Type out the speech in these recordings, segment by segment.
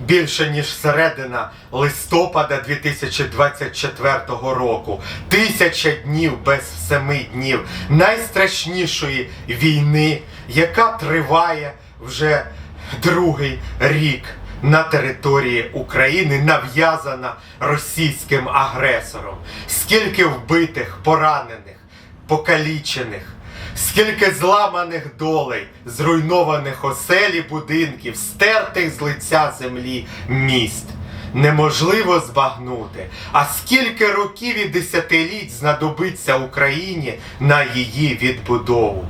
більше ніж середина листопада 2024 року. Тисяча днів без семи днів найстрашнішої війни, яка триває вже другий рік на території України, нав'язана російським агресором. Скільки вбитих, поранених, покалічених. Скільки зламаних долей, зруйнованих оселі будинків, стертих з лиця землі міст. Неможливо збагнути. А скільки років і десятиліть знадобиться Україні на її відбудову?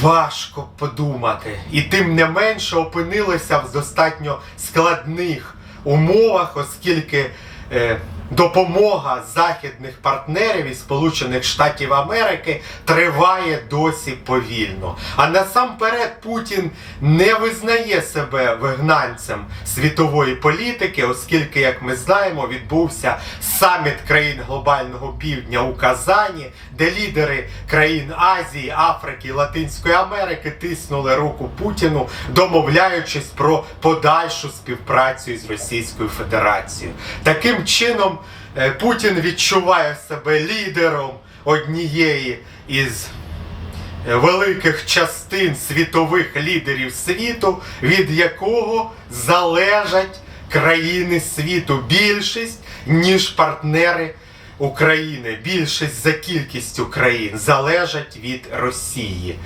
Важко подумати. І тим не менше опинилися в достатньо складних умовах, оскільки е, допомога західних партнерів із Сполучених Штатів Америки триває досі повільно. А насамперед Путін не визнає себе вигнанцем світової політики, оскільки, як ми знаємо, відбувся саміт країн глобального півдня у Казані, де лідери країн Азії, Африки, Латинської Америки тиснули руку Путіну, домовляючись про подальшу співпрацю із Російською Федерацією. Таким чином е, Путін відчуває себе лідером однієї із е, великих частин світових лідерів світу, від якого залежать країни світу більшість, ніж партнери України. Більшість за кількістю країн залежать від Росії.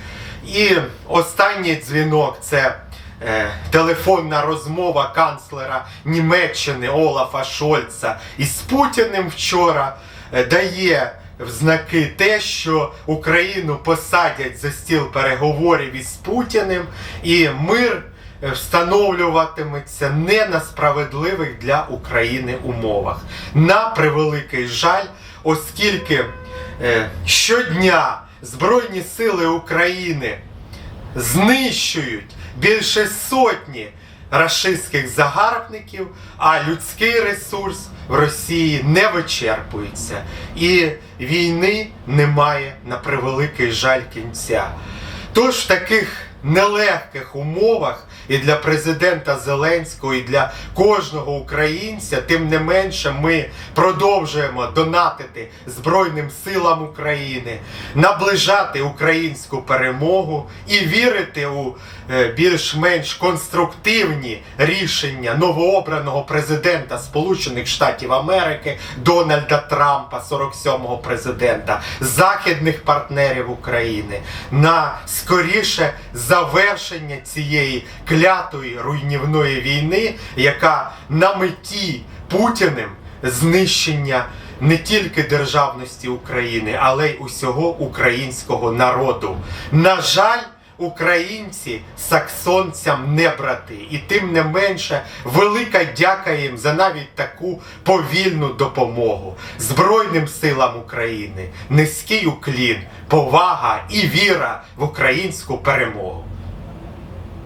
І останній дзвінок це е, телефонна розмова канцлера Німеччини Олафа Шольца із Путіним вчора е, дає в знаки те, що Україну посадять за стіл переговорів із Путіним, і мир е, встановлюватиметься не на справедливих для України умовах. На превеликий жаль, оскільки е, щодня Збройні Сили України знищують більше сотні рашистських загарбників, а людський ресурс в Росії не вичерпується. І війни немає на превеликий жаль кінця. Тож в таких нелегких умовах і для президента Зеленського, і для кожного українця, тим не менше, ми продовжуємо донатити Збройним силам України, наближати українську перемогу і вірити у е, більш-менш конструктивні рішення новообраного президента Сполучених Штатів Америки Дональда Трампа, 47-го президента, західних партнерів України на скоріше завершення цієї клятої руйнівної війни, яка на меті Путіним знищення не тільки державності України, але й усього українського народу. На жаль. Українці саксонцям не брати, і тим не менше велика дяка їм за навіть таку повільну допомогу Збройним силам України, низький уклін, повага і віра в українську перемогу.